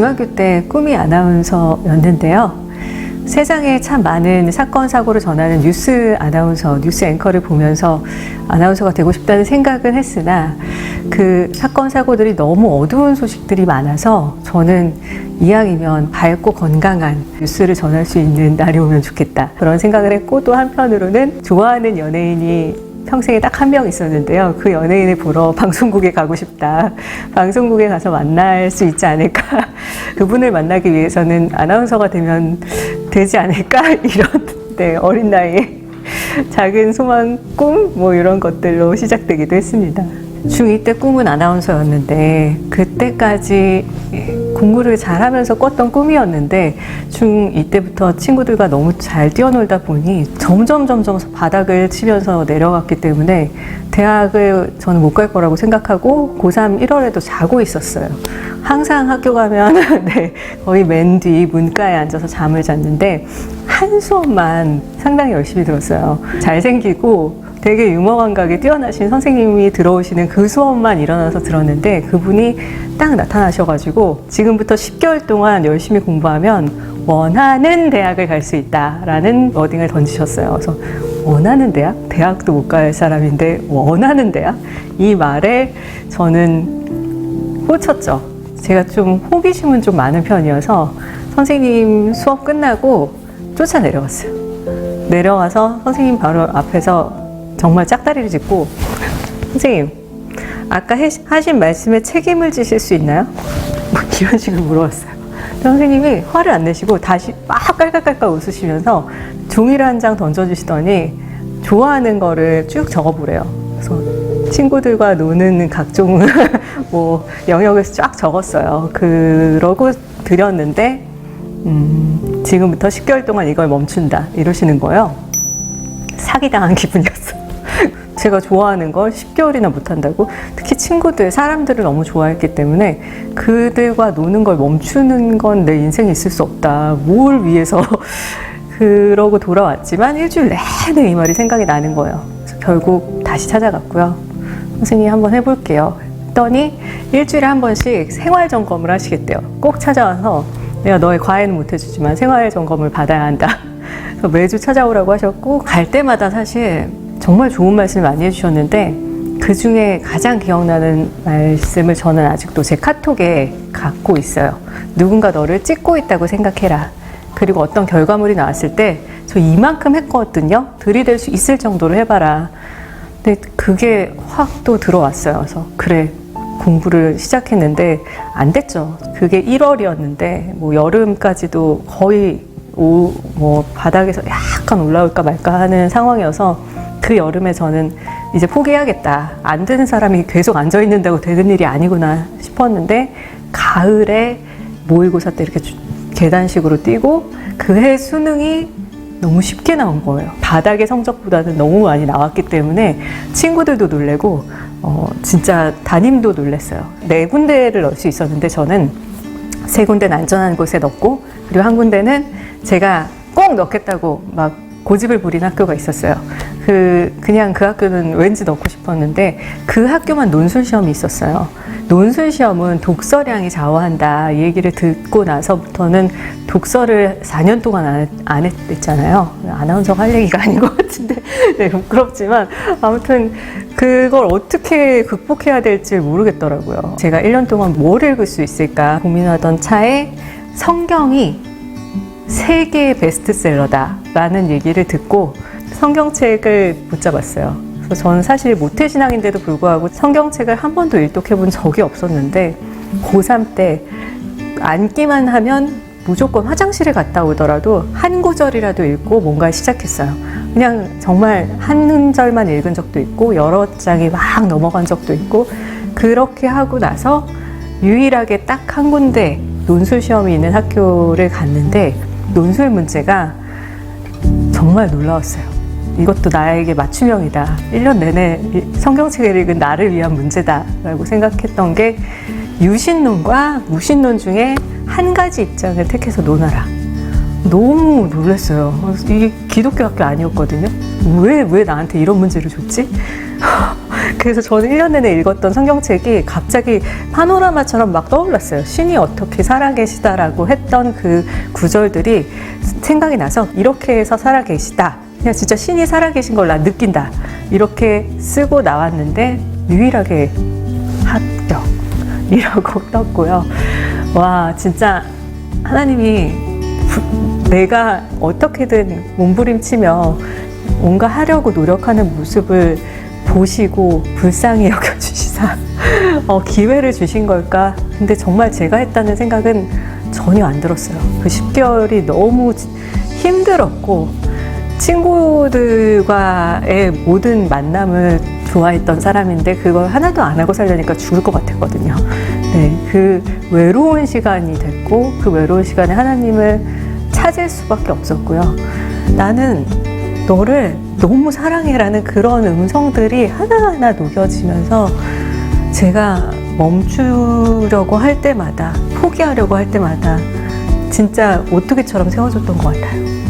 중학교 때 꿈이 아나운서였는데요. 세상에 참 많은 사건 사고를 전하는 뉴스 아나운서, 뉴스 앵커를 보면서 아나운서가 되고 싶다는 생각은 했으나 그 사건 사고들이 너무 어두운 소식들이 많아서 저는 이왕이면 밝고 건강한 뉴스를 전할 수 있는 날이 오면 좋겠다 그런 생각을 했고 또 한편으로는 좋아하는 연예인이 평생에 딱 한 명 있었는데요. 그 연예인을 보러 방송국에 가고 싶다. 방송국에 가서 만날 수 있지 않을까. 그분을 만나기 위해서는 아나운서가 되면 되지 않을까. 이런 네, 어린 나이에 작은 소망, 꿈, 뭐 이런 것들로 시작되기도 했습니다. 중2 때 꿈은 아나운서였는데 그때까지 공부를 잘하면서 꿨던 꿈이었는데 중2 때부터 친구들과 너무 잘 뛰어놀다 보니 점점 점점 바닥을 치면서 내려갔기 때문에 대학을 저는 못 갈 거라고 생각하고 고3 1월에도 자고 있었어요. 항상 학교 가면 네, 거의 맨 뒤 문가에 앉아서 잠을 잤는데 한 수업만 상당히 열심히 들었어요. 잘생기고 되게 유머 감각이 뛰어나신 선생님이 들어오시는 그 수업만 일어나서 들었는데 그분이 딱 나타나셔가지고 지금부터 10개월 동안 열심히 공부하면 원하는 대학을 갈 수 있다라는 워딩을 던지셨어요. 그래서 원하는 대학? 대학도 못 갈 사람인데 원하는 대학? 이 말에 저는 꽂혔죠. 제가 좀 호기심은 좀 많은 편이어서 선생님 수업 끝나고 쫓아 내려갔어요. 내려와서 선생님 바로 앞에서 정말 짝다리를 짚고 선생님 아까 해- 하신 말씀에 책임을 지실 수 있나요? 뭐 이런 식으로 물어봤어요. 선생님이 화를 안 내시고 다시 막 깔깔깔깔 웃으시면서 종이를 한 장 던져주시더니 좋아하는 거를 쭉 적어보래요. 그래서 친구들과 노는 각종 뭐 영역에서 쫙 적었어요. 그러고 드렸는데 음, 지금부터 10개월 동안 이걸 멈춘다 이러시는 거예요. 사기당한 기분이었어요. 제가 좋아하는 걸 10개월이나 못한다고 특히 친구들, 사람들을 너무 좋아했기 때문에 그들과 노는 걸 멈추는 건 내 인생에 있을 수 없다. 뭘 위해서 그러고 돌아왔지만 일주일 내내 이 말이 생각이 나는 거예요. 그래서 결국 다시 찾아갔고요. 선생님 한번 해볼게요. 했더니 일주일에 한 번씩 생활 점검을 하시겠대요. 꼭 찾아와서 내가 너의 과외는 못 해주지만 생활 점검을 받아야 한다. 그래서 매주 찾아오라고 하셨고 갈 때마다 사실 정말 좋은 말씀을 많이 해주셨는데 그 중에 가장 기억나는 말씀을 저는 아직도 제 카톡에 갖고 있어요. 누군가 너를 찍고 있다고 생각해라. 그리고 어떤 결과물이 나왔을 때 저 이만큼 했거든요. 들이댈 수 있을 정도로 해봐라. 근데 그게 확 또 들어왔어요. 그래서 그래 공부를 시작했는데 안 됐죠. 그게 1월이었는데 뭐 여름까지도 거의 오, 뭐 바닥에서 약간 올라올까 말까 하는 상황이어서 그 여름에 저는 이제 포기해야겠다. 안 되는 사람이 계속 앉아 있는다고 되는 일이 아니구나 싶었는데 가을에 모의고사 때 이렇게 주- 계단식으로 뛰고 그 해 수능이 너무 쉽게 나온 거예요. 바닥의 성적보다는 너무 많이 나왔기 때문에 친구들도 놀래고 어, 진짜 담임도 놀랬어요. 네 군데를 넣을 수 있었는데 저는 세 군데는 안전한 곳에 넣고 그리고 한 군데는 제가 꼭 넣겠다고 막 고집을 부린 학교가 있었어요. 그 그냥 그 학교는 왠지 넣고 싶었는데 그 학교만 논술 시험이 있었어요. 논술 시험은 독서량이 좌우한다 이 얘기를 듣고 나서부터는 독서를 4년 동안 안, 했잖아요. 아나운서가 할 얘기가 아닌 것 같은데 네, 부끄럽지만 아무튼 그걸 어떻게 극복해야 될지 모르겠더라고요. 제가 1년 동안 뭘 읽을 수 있을까 고민하던 차에 성경이 세계의 베스트셀러다라는 얘기를 듣고 성경책을 붙잡았어요. 그래서 저는 사실 모태신앙인데도 불구하고 성경책을 한 번도 일독해 본 적이 없었는데 고3 때 앉기만 하면 무조건 화장실에 갔다 오더라도 한 구절이라도 읽고 뭔가 시작했어요. 그냥 정말 한 절만 읽은 적도 있고 여러 장이 막 넘어간 적도 있고 그렇게 하고 나서 유일하게 딱 한 군데 논술 시험이 있는 학교를 갔는데 논술 문제가 정말 놀라웠어요. 이것도 나에게 맞춤형이다. 1년 내내 이 성경책을 읽은 나를 위한 문제다라고 생각했던 게 유신론과 무신론 중에 한 가지 입장을 택해서 논하라. 너무 놀랐어요. 이게 기독교 학교 아니었거든요. 왜, 왜 나한테 이런 문제를 줬지? 그래서 저는 1년 내내 읽었던 성경책이 갑자기 파노라마처럼 막 떠올랐어요. 신이 어떻게 살아계시다라고 했던 그 구절들이 생각이 나서 이렇게 해서 살아계시다. 그냥 진짜 신이 살아계신 걸난 느낀다. 이렇게 쓰고 나왔는데 유일하게 합격. 이라고 떴고요. 와, 진짜 하나님이 부- 내가 어떻게든 몸부림치며 뭔가 하려고 노력하는 모습을 보시고 불쌍히 여겨주시사 어, 기회를 주신 걸까? 근데 정말 제가 했다는 생각은 전혀 안 들었어요. 그 10개월이 너무 힘들었고 친구들과의 모든 만남을 좋아했던 사람인데 그걸 하나도 안 하고 살려니까 죽을 것 같았거든요. 네, 그 외로운 시간이 됐고 그 외로운 시간에 하나님을 찾을 수밖에 없었고요. 나는 너를 너무 사랑해라는 그런 음성들이 하나하나 녹여지면서 제가 멈추려고 할 때마다 포기하려고 할 때마다 진짜 오뚜기처럼 세워졌던 것 같아요.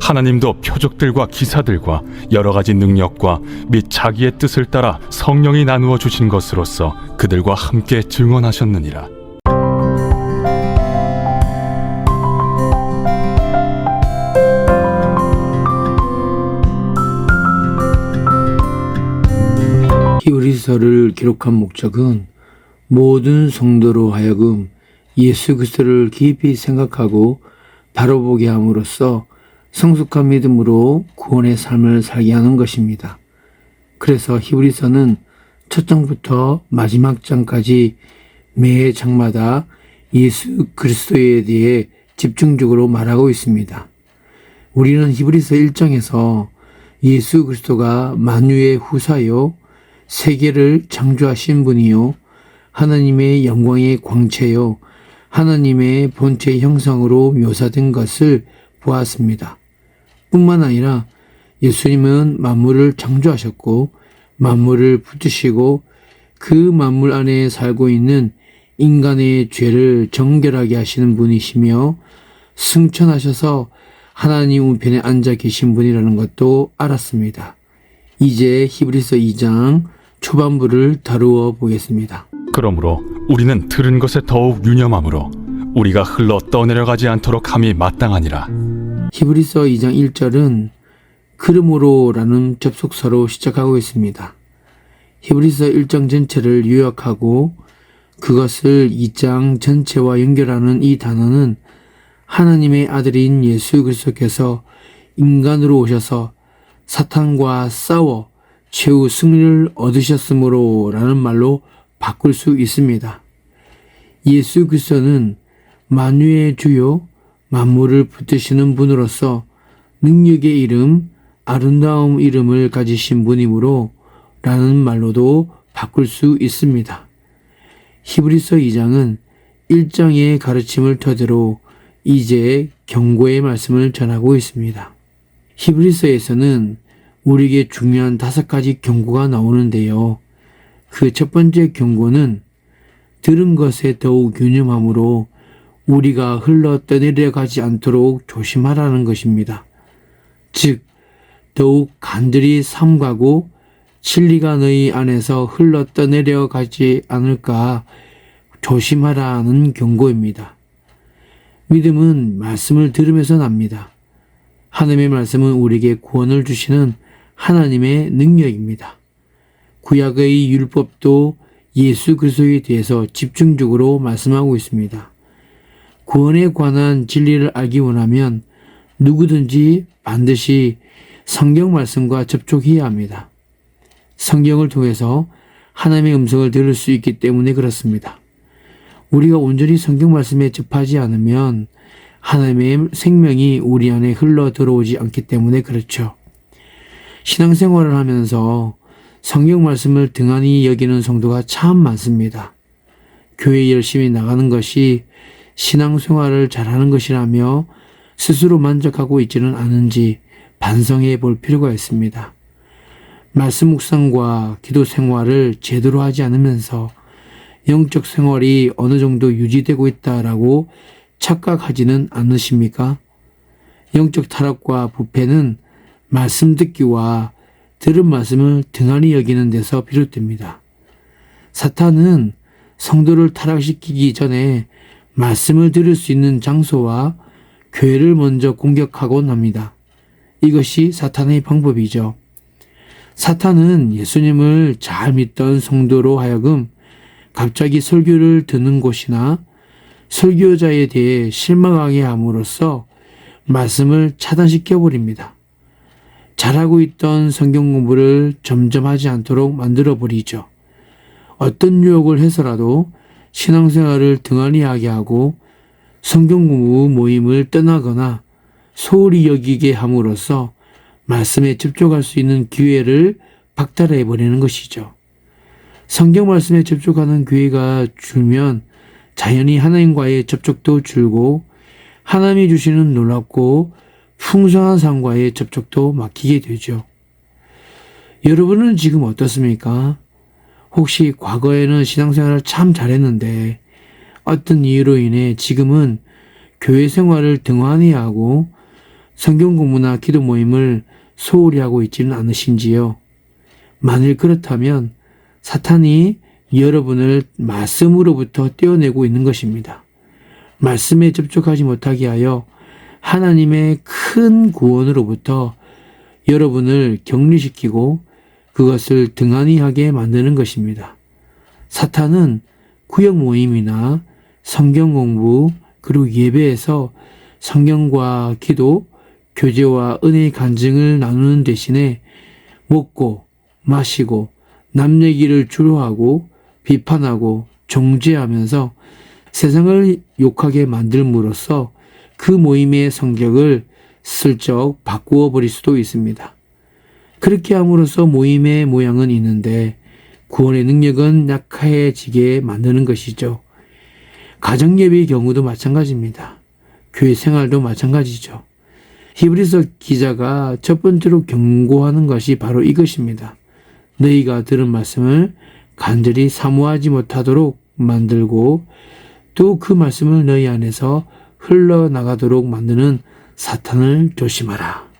하나님도 표적들과 기사들과 여러 가지 능력과 및 자기의 뜻을 따라 성령이 나누어 주신 것으로서 그들과 함께 증언하셨느니라. 히브리서를 기록한 목적은 모든 성도로 하여금 예수 그리스도를 깊이 생각하고 바라보게 함으로써 성숙한 믿음으로 구원의 삶을 살게 하는 것입니다. 그래서 히브리서는 첫 장부터 마지막 장까지 매 장마다 예수 그리스도에 대해 집중적으로 말하고 있습니다. 우리는 히브리서 1장에서 예수 그리스도가 만유의 후사요 세계를 창조하신 분이요 하나님의 영광의 광채요 하나님의 본체 형상으로 묘사된 것을 보았습니다. 뿐만 아니라 예수님은 만물을 창조하셨고 만물을 붙드시고 그 만물 안에 살고 있는 인간의 죄를 정결하게 하시는 분이시며 승천하셔서 하나님 우편에 앉아 계신 분이라는 것도 알았습니다. 이제 히브리서 2장 초반부를 다루어 보겠습니다. 그러므로 우리는 들은 것에 더욱 유념함으로 우리가 흘러 떠내려가지 않도록 함이 마땅하니라. 히브리서 2장 1절은 그러므로라는 접속사로 시작하고 있습니다. 히브리서 1장 전체를 요약하고 그것을 2장 전체와 연결하는 이 단어는 하나님의 아들인 예수 그리스도께서 인간으로 오셔서 사탄과 싸워 최후 승리를 얻으셨으므로 라는 말로 바꿀 수 있습니다. 예수 그리스도는 만유의 주요 만물을 붙드시는 분으로서 능력의 이름, 아름다움 이름을 가지신 분이므로 라는 말로도 바꿀 수 있습니다. 히브리서 2장은 1장의 가르침을 토대로 이제 경고의 말씀을 전하고 있습니다. 히브리서에서는 우리에게 중요한 다섯 가지 경고가 나오는데요. 그 첫 번째 경고는 들은 것에 더욱 유념함으로 우리가 흘러 떠내려 가지 않도록 조심하라는 것입니다. 즉, 더욱 간절히 삼가고 진리가 너희 안에서 흘러 떠내려 가지 않을까 조심하라는 경고입니다. 믿음은 말씀을 들으면서 납니다. 하나님의 말씀은 우리에게 구원을 주시는 하나님의 능력입니다. 구약의 율법도 예수 그리스도에 대해서 집중적으로 말씀하고 있습니다. 구원에 관한 진리를 알기 원하면 누구든지 반드시 성경 말씀과 접촉해야 합니다. 성경을 통해서 하나님의 음성을 들을 수 있기 때문에 그렇습니다. 우리가 온전히 성경 말씀에 접하지 않으면 하나님의 생명이 우리 안에 흘러 들어오지 않기 때문에 그렇죠. 신앙생활을 하면서 성경 말씀을 등한히 여기는 성도가 참 많습니다. 교회 열심히 나가는 것이 신앙생활을 잘하는 것이라며 스스로 만족하고 있지는 않은지 반성해 볼 필요가 있습니다. 말씀 묵상과 기도 생활을 제대로 하지 않으면서 영적 생활이 어느 정도 유지되고 있다라고 착각하지는 않으십니까? 영적 타락과 부패는 말씀 듣기와 들은 말씀을 등한히 여기는 데서 비롯됩니다. 사탄은 성도를 타락시키기 전에 말씀을 들을 수 있는 장소와 교회를 먼저 공격하곤 합니다. 이것이 사탄의 방법이죠. 사탄은 예수님을 잘 믿던 성도로 하여금 갑자기 설교를 듣는 곳이나 설교자에 대해 실망하게 함으로써 말씀을 차단시켜 버립니다. 잘하고 있던 성경 공부를 점점 하지 않도록 만들어 버리죠. 어떤 유혹을 해서라도 신앙생활을 등한히 하게 하고 성경 공부 모임을 떠나거나 소홀히 여기게 함으로써 말씀에 접촉할 수 있는 기회를 박탈해 버리는 것이죠. 성경 말씀에 접촉하는 기회가 줄면 자연히 하나님과의 접촉도 줄고 하나님이 주시는 놀랍고 풍성한 삶과의 접촉도 막히게 되죠. 여러분은 지금 어떻습니까? 혹시 과거에는 신앙생활을 참 잘했는데 어떤 이유로 인해 지금은 교회 생활을 등한히 하고 성경 공부나 기도 모임을 소홀히 하고 있지는 않으신지요? 만일 그렇다면 사탄이 여러분을 말씀으로부터 떼어내고 있는 것입니다. 말씀에 접촉하지 못하게 하여 하나님의 큰 구원으로부터 여러분을 격리시키고 그것을 등한히 하게 만드는 것입니다. 사탄은 구역 모임이나 성경 공부 그리고 예배에서 성경과 기도, 교제와 은혜의 간증을 나누는 대신에 먹고 마시고 남 얘기를 주로 하고 비판하고 정죄하면서 세상을 욕하게 만들므로써 그 모임의 성격을 슬쩍 바꾸어 버릴 수도 있습니다. 그렇게 함으로써 모임의 모양은 있는데 구원의 능력은 약해지게 만드는 것이죠. 가정 예배의 경우도 마찬가지입니다. 교회 생활도 마찬가지죠. 히브리서 기자가 첫 번째로 경고하는 것이 바로 이것입니다. 너희가 들은 말씀을 간절히 사모하지 못하도록 만들고 또 그 말씀을 너희 안에서 흘러나가도록 만드는 사탄을 조심하라.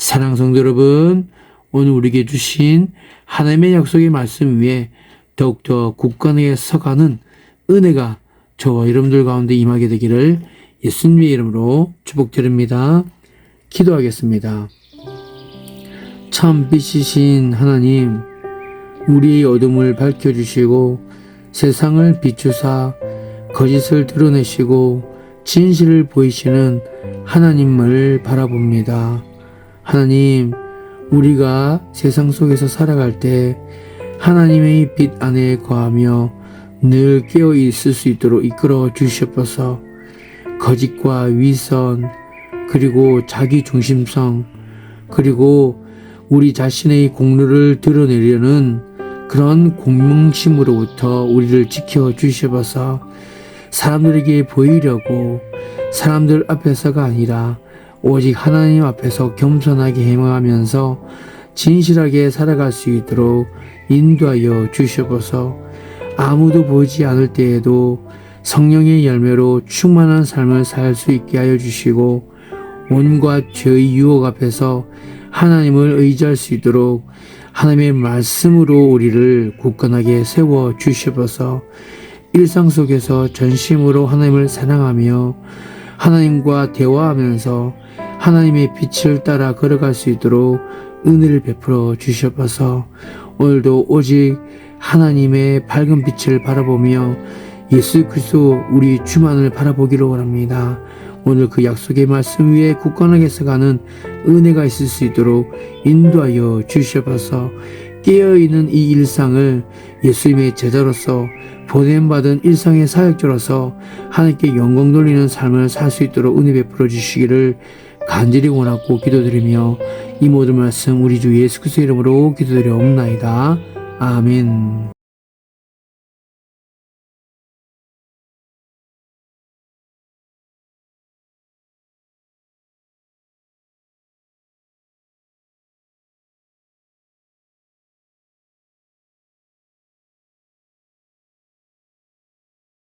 사랑 성도 여러분, 오늘 우리에게 주신 하나님의 약속의 말씀 위에 더욱더 굳건하게 서가는 은혜가 저와 여러분들 가운데 임하게 되기를 예수님의 이름으로 축복드립니다. 기도하겠습니다. 참 빛이신 하나님, 우리의 어둠을 밝혀주시고 세상을 비추사 거짓을 드러내시고 진실을 보이시는 하나님을 바라봅니다. 하나님, 우리가 세상 속에서 살아갈 때 하나님의 빛 안에 거하며 늘 깨어 있을 수 있도록 이끌어 주시옵소서. 거짓과 위선, 그리고 자기 중심성, 그리고 우리 자신의 공로를 드러내려는 그런 공명심으로부터 우리를 지켜 주시옵소서. 사람들에게 보이려고 사람들 앞에서가 아니라 오직 하나님 앞에서 겸손하게 행하면서 진실하게 살아갈 수 있도록 인도하여 주시옵소서. 아무도 보지 않을 때에도 성령의 열매로 충만한 삶을 살 수 있게 하여 주시고 온갖 죄의 유혹 앞에서 하나님을 의지할 수 있도록 하나님의 말씀으로 우리를 굳건하게 세워 주시옵소서. 일상 속에서 전심으로 하나님을 사랑하며 하나님과 대화하면서 하나님의 빛을 따라 걸어갈 수 있도록 은혜를 베풀어 주시옵소서. 오늘도 오직 하나님의 밝은 빛을 바라보며 예수 그리스도 우리 주만을 바라보기를 원합니다. 오늘 그 약속의 말씀 위에 굳건하게 서가는 은혜가 있을 수 있도록 인도하여 주시옵소서. 깨어있는 이 일상을 예수님의 제자로서 보냄받은 일상의 사역자로서 하나님께 영광 돌리는 삶을 살 수 있도록 은혜 베풀어 주시기를 간절히 원하고 기도드리며 이 모든 말씀 우리 주 예수 그리스도 이름으로 기도드려옵나이다. 아멘.